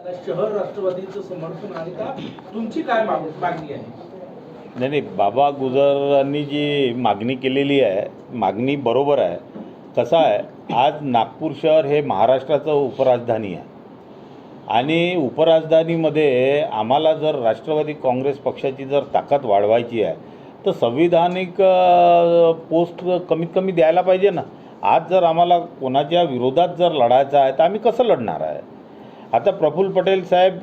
शहर राष्ट्रवादीचं समर्थन आहे का? तुमची काय मागणी आहे? नाही नाही बाबा गुजरांनी जी मागणी केलेली आहे मागणी बरोबर आहे कसं आहे आज नागपूर शहर हे महाराष्ट्राचं उपराजधानी आहे. आणि उपराजधानीमध्ये आम्हाला जर राष्ट्रवादी काँग्रेस पक्षाची जर ताकद वाढवायची आहे तर संविधानिक पोस्ट कमीत कमी द्यायला पाहिजे ना. आज जर आम्हाला कोणाच्या विरोधात जर लढायचं आहे तर आम्ही कसं लढणार आहे? आता प्रफुल्ल पटेल साहेब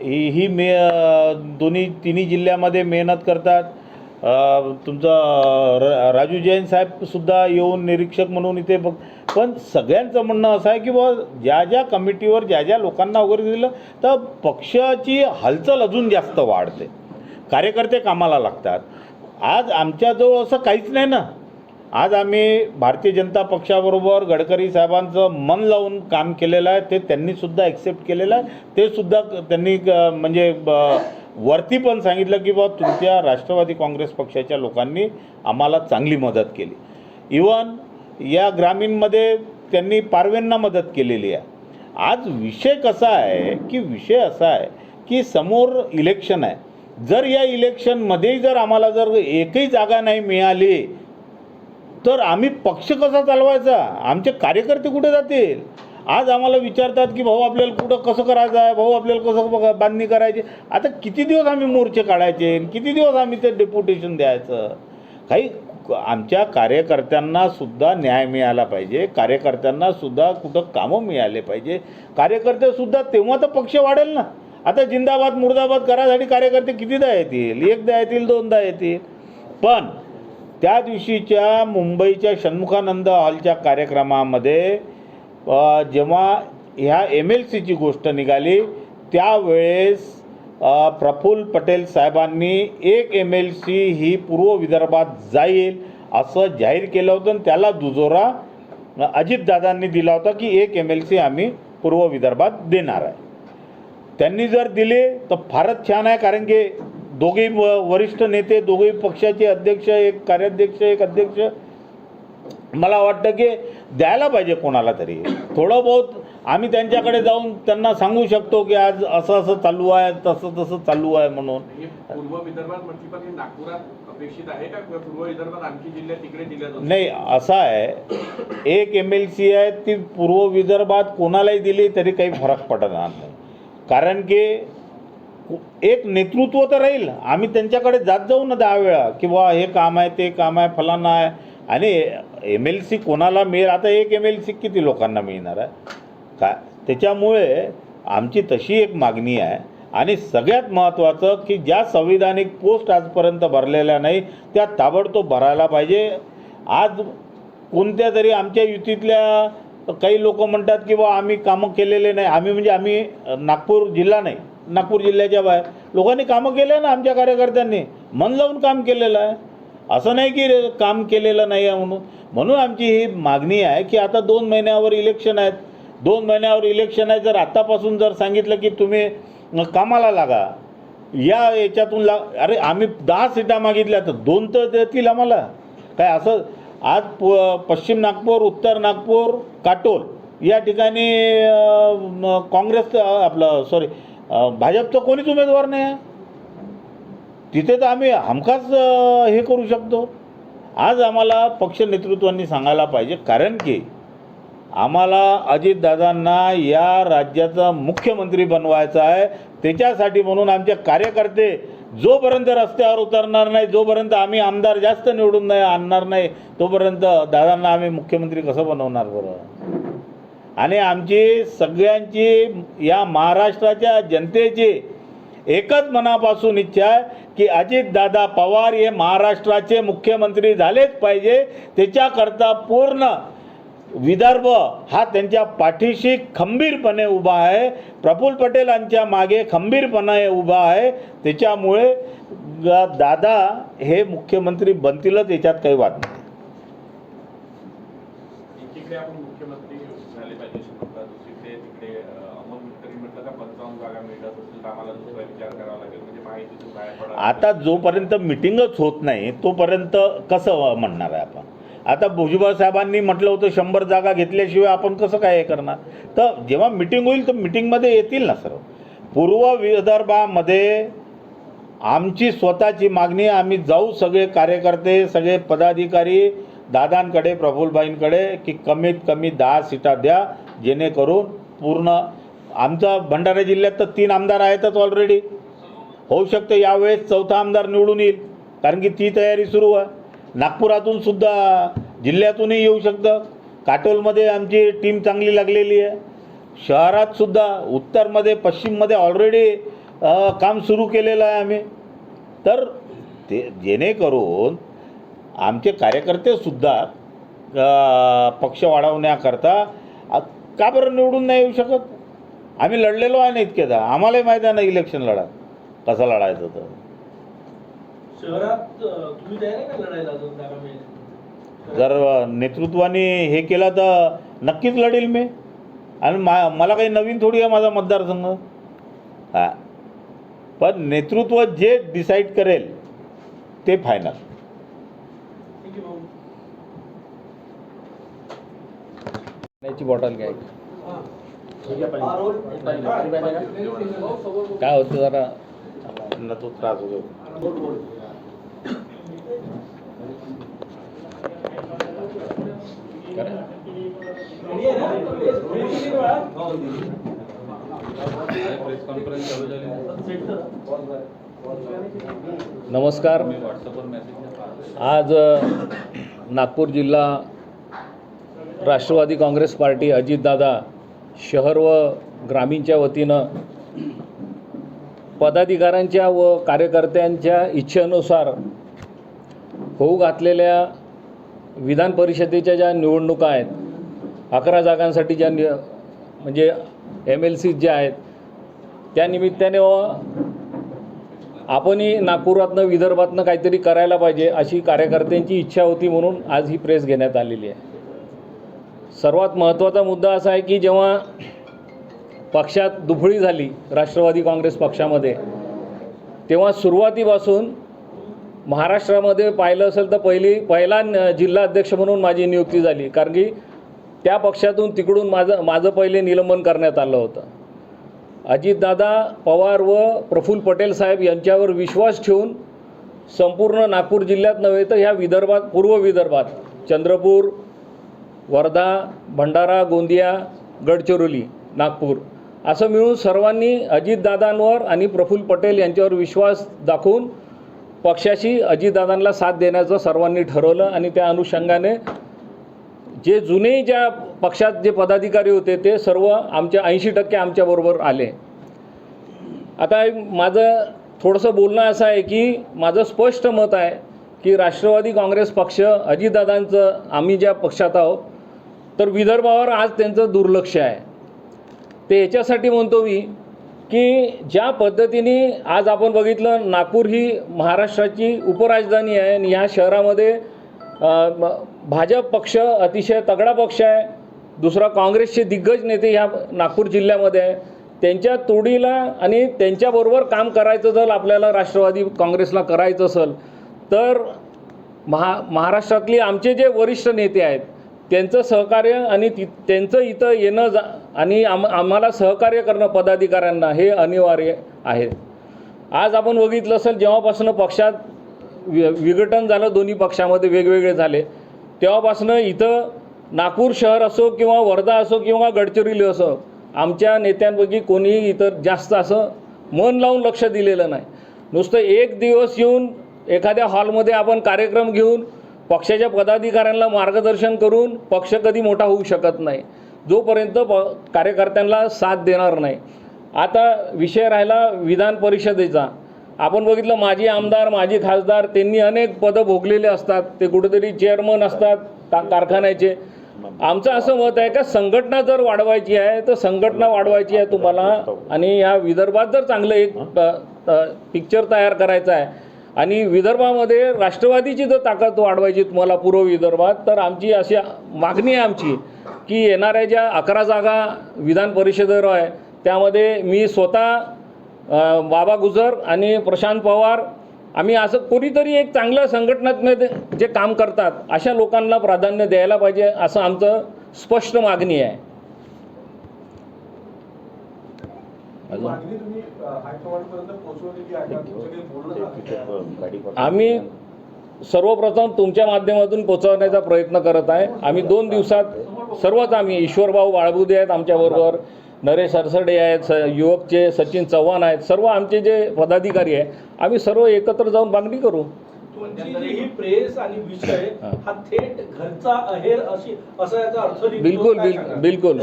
ही ही मे दोन्ही तिन्ही जिल्ह्यामध्ये मेहनत करतात. तुमचा तुमचं र राजू जैन साहेबसुद्धा येऊन निरीक्षक म्हणून इथे बघ पण सगळ्यांचं म्हणणं असं आहे की बुवा ज्या ज्या कमिटीवर ज्या ज्या लोकांना वगैरे दिलं तर पक्षाची हालचाल अजून जास्त वाढते. कार्यकर्ते कामाला लागतात. आज आमच्याजवळ असं काहीच नाही ना. आज आम्ही भारतीय जनता पक्षाबरोबर गडकरी साहेबांचं मन लावून काम केलेलं आहे. ते त्यांनीसुद्धा ॲक्सेप्ट केलेलं आहे. ते सुद्धा त्यांनी म्हणजे ब- वरती पण सांगितलं की बा तुमच्या राष्ट्रवादी काँग्रेस पक्षाच्या लोकांनी आम्हाला चांगली मदत केली. इवन या ग्रामीणमध्ये त्यांनी पारवेंना मदत केलेली आहे. आज विषय कसा आहे की विषय असा आहे की समोर इलेक्शन आहे. जर या इलेक्शनमध्ये जर आम्हाला जर एकही जागा नाही मिळाली तर आम्ही पक्ष कसा चालवायचा? आमचे कार्यकर्ते कुठे जातील? आज आम्हाला विचारतात की भाऊ आपल्याला कुठं कसं करायचं आहे? भाऊ आपल्याला कसं बघा- बांधणी करायची? आता किती दिवस आम्ही मोर्चे काढायचे किती दिवस आम्ही ते डेप्युटेशन द्यायचं? काही आमच्या कार्यकर्त्यांना सुद्धा न्याय मिळाला पाहिजे. कार्यकर्त्यांना सुद्धा कुठं कामं मिळाले पाहिजे. कार्यकर्ते सुद्धा तेव्हा तर पक्ष वाढेल ना. आता जिंदाबाद मुर्दाबाद करायसाठी कार्यकर्ते कितीदा येतील? एकदा येतील दोनदा येतील. पण त्या दिवशीच्या मुंबईच्या षण्मुखानंद हॉलच्या कार्यक्रमामध्ये जेव्हा ह्या एम एल सीची गोष्ट निघाली त्यावेळेस प्रफुल्ल पटेल साहेबांनी एक एम एल सी ही पूर्व विदर्भात जाईल असं जाहीर केलं होतं आणि त्याला दुजोरा अजितदादांनी दिला होता की एक एम एल सी आम्ही पूर्व विदर्भात देणार आहे. त्यांनी जर दिले तर फारच छान आहे कारण की दोघेही व- वरिष्ठ नेते दोघेही पक्षाचे अध्यक्ष एक कार्याध्यक्ष एक अध्यक्ष. मला वाटतं की द्यायला पाहिजे कोणाला तरी. थोडं बहुत आम्ही त्यांच्याकडे जाऊन त्यांना सांगू शकतो की आज असं असं चालू आहे तसं तसं चालू आहे म्हणून. पूर्व विदर्भात म्हटली पण नागपुरात अपेक्षित आहे का? पूर्व विदर्भात आणखी जिल्ह्यात तिकडे दिल्या नाही असं आहे. एक एम एल सी आहे ती पूर्व विदर्भात कोणालाही दिली तरी काही फरक पडणार नाही. कारण की एक नेतृत्व तर राहील. आम्ही त्यांच्याकडे जात जाऊ ना दहा वेळा. की बा हे काम आहे ते काम आहे फलाना आहे. आणि एम एल सी कोणाला मिळेल? आता एक एम एल सी किती लोकांना मिळणार आहे? का त्याच्यामुळे आमची तशी एक मागणी आहे. आणि सगळ्यात महत्त्वाचं की ज्या संविधानिक पोस्ट आजपर्यंत भरलेल्या नाही त्या ताबडतोब भरायला पाहिजे. आज कोणत्या तरी आमच्या युतीतल्या काही लोक म्हणतात की बा आम्ही कामं केलेले नाही. आम्ही म्हणजे आम्ही नागपूर जिल्हा नाही. नागपूर जिल्ह्याच्या बाहेर. लोकांनी कामं केले ना आमच्या कार्यकर्त्यांनी. मन लावून काम केलेलं आहे. असं नाही की रे- काम केलेलं नाही आहे म्हणून. म्हणून आमची ही मागणी आहे की आता दोन महिन्यावर इलेक्शन आहेत. दोन महिन्यावर इलेक्शन आहे. जर आत्तापासून जर सांगितलं की तुम्ही कामाला लागा. या याच्यातून ला अरे आम्ही दहा सीटा मागितल्या. तर दोन तर देतील आम्हाला. काय असं आज प पश्चिम नागपूर उत्तर नागपूर काटोल या ठिकाणी काँग्रेसचं काँग्रेस आपलं सॉरी भाजपचं कोणीच उमेदवार नाही आहे. तिथे तर आम्ही हमखास हे करू शकतो. आज आम्हाला पक्ष नेतृत्वांनी सांगायला पाहिजे कारण की आम्हाला अजितदादांना या राज्याचा मुख्यमंत्री बनवायचा आहे. त्याच्यासाठी म्हणून आमचे कार्यकर्ते जोपर्यंत रस्त्यावर उतरणार नाही जोपर्यंत आम्ही आमदार जास्त निवडून नाही आणणार नाही तोपर्यंत दादांना आम्ही मुख्यमंत्री कसं बनवणार बरं? आणि आमची सगळ्यांची या महाराष्ट्राच्या जनतेची एकच मनापासून इच्छा आहे की अजितदादा पवार हे महाराष्ट्राचे मुख्यमंत्री झालेच पाहिजे त्याच्याकरता पूर्ण विदर्भ हा त्यांच्या पाठीशी खंबीरपणे उभा आहे. प्रफुल्ल पटेलांच्या मागे खंबीरपणे उभा आहे. त्याच्यामुळे दादा हे मुख्यमंत्री बनतीलच याच्यात काही वाद नाही. म्हणजे आता जोपर्यंत मिटिंगच होत नाही तोपर्यंत कसं म्हणणार आहे आपण? आता भुजबळ साहेबांनी म्हटलं होतं शंभर जागा घेतल्याशिवाय आपण कसं काय हे करणार? तर जेव्हा मिटिंग होईल तर मिटिंगमध्ये येतील ना सर्व. पूर्व विदर्भामध्ये आमची स्वतःची मागणी आम्ही जाऊ सगळे कार्यकर्ते सगळे पदाधिकारी दादांकडे प्रफुल्लबाईंकडे की कमीत कमी दहा सीटा द्या जेणेकरून पूर्ण आमचा भंडारा जिल्ह्यात तर तीन आमदार आहेतच ऑलरेडी होऊ शकतं यावेळेस चौथा आमदार निवडून येईल कारण की ती तयारी सुरू आहे. नागपुरातून सुद्धा जिल्ह्यातूनही येऊ शकतं. काटोलमध्ये आमची टीम चांगली लागलेली आहे. शहरात सुद्धा उत्तरमध्ये पश्चिममध्ये ऑलरेडी काम सुरू केलेलं आहे आम्ही. तर ते जेणेकरून आमचे कार्यकर्तेसुद्धा पक्ष वाढवण्याकरता का बरं निवडून नाही येऊ शकत? आम्ही लढलेलो आहे ना इतकेदा आम्हालाही माहीत आहे ना इलेक्शन लढा कसं लढायचं तर शहरात अं, तुम्ही तयार आहे का लढायला अजून जागा मिळेल? जर नेतृत्वाने हे केलं तर नक्कीच लढेल मी. आणि मा मला काही नवीन थोडी आहे माझा मतदारसंघ. हा. पण नेतृत्व जे डिसाईड करेल ते फायनल पाण्याची बॉटल घ्यायची काय काय होतं जरा? तो त्रास होतो. नमस्कार. आज नागपूर जिल्हा राष्ट्रवादी काँग्रेस पार्टी अजितदादा शहर व ग्रामीणच्या वतीनं पदाधिकाऱ्यांच्या व कार्यकर्त्यांच्या इच्छेनुसार होऊ घातलेल्या विधान परिषदेच्या ज्या निवडणुका आहेत अकरा जागांसाठी ज्या नि म्हणजे एम एल सी जे आहेत त्या निमित्ताने आपणही नागपुरातनं विदर्भातनं काहीतरी करायला पाहिजे अशी कार्यकर्त्यांची इच्छा होती म्हणून आज ही प्रेस घेण्यात आलेली आहे. सर्वात महत्त्वाचा मुद्दा असा आहे की जेव्हा पक्षात दुफळी झाली राष्ट्रवादी काँग्रेस पक्षामध्ये तेव्हा सुरुवातीपासून महाराष्ट्रामध्ये पाहिलं असेल तर पहिली पहिला जिल्हा अध्यक्ष म्हणून माझी नियुक्ती झाली. कारण की त्या पक्षातून तिकडून माझं माझं पहिले निलंबन करण्यात आलं होतं. अजितदादा पवार व प्रफुल्ल पटेल साहेब यांच्यावर विश्वास ठेवून संपूर्ण नागपूर जिल्ह्यात नव्हे तर ह्या विदर्भात पूर्व विदर्भात चंद्रपूर वर्धा भंडारा गोंदिया गडचिरोली नागपूर असं मिळून सर्वांनी अजितदादांवर आणि प्रफुल्ल पटेल यांच्यावर विश्वास दाखवून पक्षाशी अजितदादांना साथ देण्याचं सर्वांनी ठरवलं आणि त्या अनुषंगाने जे जुने ज्या पक्षात जे पदाधिकारी होते ते सर्व आमच्या ऐंशी टक्के आमच्याबरोबर आले. आता माझं थोडंसं बोलणं असं आहे की माझं स्पष्ट मत आहे की राष्ट्रवादी काँग्रेस पक्ष अजितदादांचं आम्ही ज्या पक्षात आहोत तर विदर्भावर आज त्यांचं दुर्लक्ष आहे. ते याच्यासाठी म्हणतो मी की ज्या पद्धतीने आज आपण बघितलं नागपूर ही महाराष्ट्राची उपराजधानी आहे आणि ह्या शहरामध्ये भाजप पक्ष अतिशय तगडा पक्ष आहे. दुसरा काँग्रेसचे दिग्गज नेते ह्या नागपूर जिल्ह्यामध्ये आहे. त्यांच्या तोडीला आणि त्यांच्याबरोबर काम करायचं जर आपल्याला राष्ट्रवादी काँग्रेसला करायचं असेल तर महा महाराष्ट्रातली आमचे जे वरिष्ठ नेते आहेत त्यांचं सहकार्य आणि ति त्यांचं इथं येणं जा आणि आम आम्हाला सहकार्य करणं पदाधिकाऱ्यांना हे अनिवार्य आहे. आज आपण बघितलं असेल जेव्हापासून पक्षात वि विघटन झालं दोन्ही पक्षामध्ये वेगवेगळे झाले. तेव्हापासून इथं नागपूर शहर असो किंवा वर्धा असो किंवा गडचिरोली असो आमच्या नेत्यांपैकी कोणीही इतर जास्त असं मन लावून लक्ष दिलेलं नाही. नुसतं एक दिवस येऊन एखाद्या हॉलमध्ये आपण कार्यक्रम घेऊन पक्षाच्या पदाधिकाऱ्यांना मार्गदर्शन करून पक्ष कधी मोठा होऊ शकत नाही. जोपर्यंत प कार्यकर्त्यांना साथ देणार नाही. आता विषय राहिला विधान परिषदेचा. आपण बघितलं माजी आमदार माजी खासदार त्यांनी अनेक पदं भोगलेले असतात. ते कुठेतरी चेअरमन असतात का कारखान्याचे. आमचं असं मत आहे का संघटना जर वाढवायची आहे तर संघटना वाढवायची आहे तुम्हाला. आणि या विदर्भात जर चांगलं एक पिक्चर तयार करायचं आहे. आणि विदर्भामध्ये राष्ट्रवादीची जर ताकद वाढवायची तुम्हाला पूर्व विदर्भात तर आमची अशी मागणी आहे आमची की येणाऱ्या ज्या अकरा जागा विधान परिषदेवर आहे त्यामध्ये मी स्वतः बाबा गुजर आणि प्रशांत पवार आम्ही असं कोणीतरी एक चांगल्या संघटनात्मक जे काम करतात अशा लोकांना प्राधान्य द्यायला पाहिजे असं आमचं स्पष्ट मागणी आहे? आम्ही सर्वप्रथम तुमच्या माध्यमातून पोहोचवण्याचा प्रयत्न करत आहे. आम्ही दोन दिवसात सर्वच आम्ही ईश्वरभाऊ बाळबुदे आहेत आमच्याबरोबर नरेश सरसडे आहेत स युवकचे सचिन चव्हाण आहेत सर्व आमचे जे पदाधिकारी आहे आम्ही सर्व एकत्र जाऊन मागणी करू तुमची जी ही प्रेस आणि विषय हा. हा थेट घरचा अहेर अशी असा याचा अर्थ निघतो. बिलकुल? बिलकुल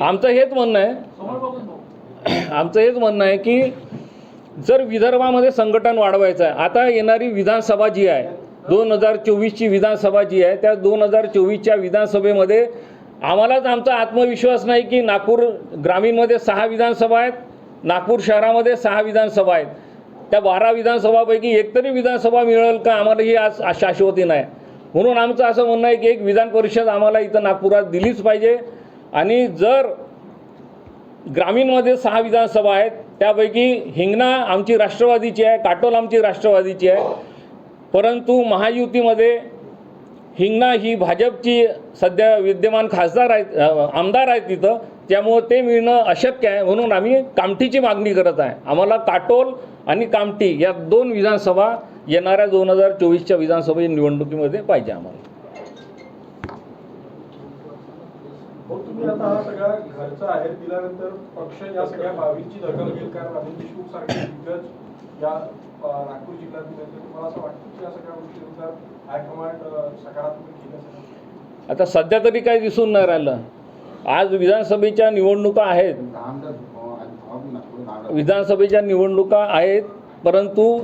आमचं हेच म्हणणं आहे आमचं हेच म्हणणं आहे की जर विदर्भामध्ये संघटन वाढवायचं आहे आता येणारी विधानसभा जी आहे दोन हजार चोवीसची विधानसभा जी आहे त्या दोन हजार चोवीसच्या विधानसभेमध्ये आम्हालाच आमचा आत्मविश्वास नाही की नागपूर ग्रामीणमध्ये सहा विधानसभा आहेत नागपूर शहरामध्ये सहा विधानसभा आहेत. त्या बारा विधानसभापैकी एकतरी विधानसभा मिळेल का आम्हाला ही आज शाश्वती नाही. म्हणून आमचं असं म्हणणं आहे की एक विधान परिषद आम्हाला इथं नागपुरात दिलीच पाहिजे. आणि जर ग्रामीणमध्ये सहा विधानसभा आहेत त्यापैकी हिंगणा आमची राष्ट्रवादीची आहे काटोल आमची राष्ट्रवादीची आहे. परंतु महायुतीमध्ये हिंगणा ही भाजपची सध्या विद्यमान खासदार आहेत आमदार आहेत तिथं. त्यामुळं ते मिळणं अशक्य आहे. म्हणून आम्ही कामठीची मागणी करत आहे. आम्हाला काटोल आणि कामठी या दोन विधानसभा येणाऱ्या दोन हजार चोवीसच्या विधानसभा निवडणुकीमध्ये पाहिजे आम्हाला. घरचा दिल्यानंतर पक्ष या सगळ्या बाबींची दखल घेईल. कारण अनिल देशमुख सारखे दिग्गज या नागपूर जिल्ह्यात दिले तर तुम्हाला असं वाटतं की या सगळ्या गोष्टीनुसार हायकमांड सकारात्मक केलं असेल आता सध्या तरी काही दिसून नाही राहिलं. आज विधानसभेच्या निवडणुका आहेत. विधानसभेच्या निवडणुका आहेत परंतु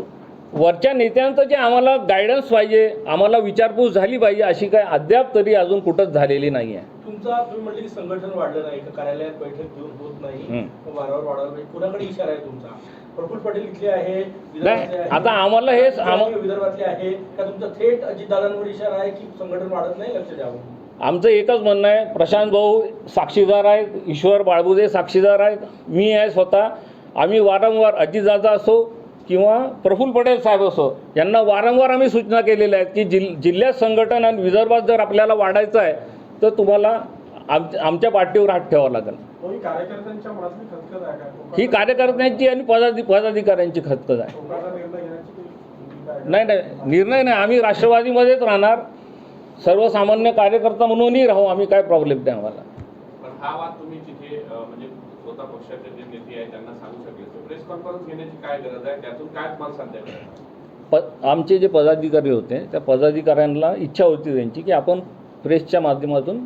वरच्या नेत्यांचं जे आम्हाला गायडन्स पाहिजे आम्हाला विचारपूस झाली पाहिजे अशी काय अद्याप तरी अजून कुठंच झालेली नाही आहे तुमचा तुम्ही म्हटले की संघटन वाढलं नाही का कार्यालयात बैठक घेऊन होत नाही हम्म. मग वारंवार वाढवलं पाहिजे कुणाकडे इशारा आहे तुमचा प्रफुल्ल पटेल इथले आहे विदर्भातले आहे. आता आम्हाला हेच- आम- विदर्भातले आहे का तुमचा थेट अजितदादांवर इशारा आहे की संघटन वाढत नाही लक्ष द्यावं आमचं एकच म्हणणं आहे प्रशांत भाऊ साक्षीदार आहेत ईश्वर बाळबुदे साक्षीदार आहेत मी आहे स्वतः आम्ही वारंवार अजितदादा असो किंवा प्रफुल्ल पटेल साहेब असो यांना वारंवार आम्ही सूचना केलेल्या आहेत की जिल जिल्ह्यात संघटन आणि विदर्भात जर आपल्याला वाढायचं आहे तर तुम्हाला आम आमच्या पाठीवर हात ठेवावा लागेल. हो, ही ही कार्यकर्त्यांची आणि पदाधि पदाधिकाऱ्यांची खतखत आहे? नाही नाही निर्णय नाही. आम्ही राष्ट्रवादीमध्येच राहणार. सर्वसामान्य कार्यकर्ता म्हणूनही राहू. आम्ही काय प्रॉब्लेम नाही आम्हाला. प्रेस कॉन्फरन्स घेण्याची काय गरज आहे त्यातून काय तुम्हाला संदेश मिळाला? प आमचे जे पदाधिकारी होते त्या पदाधिकाऱ्यांना इच्छा होती त्यांची की आपण प्रेसच्या माध्यमातून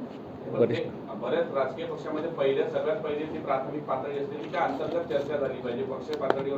बऱ्याच राजकीय पक्षामध्ये पहिले सगळ्यात पहिली ती प्राथमिक पातळी असते ती काय अंतर्गत चर्चा झाली पाहिजे पक्ष पातळीवर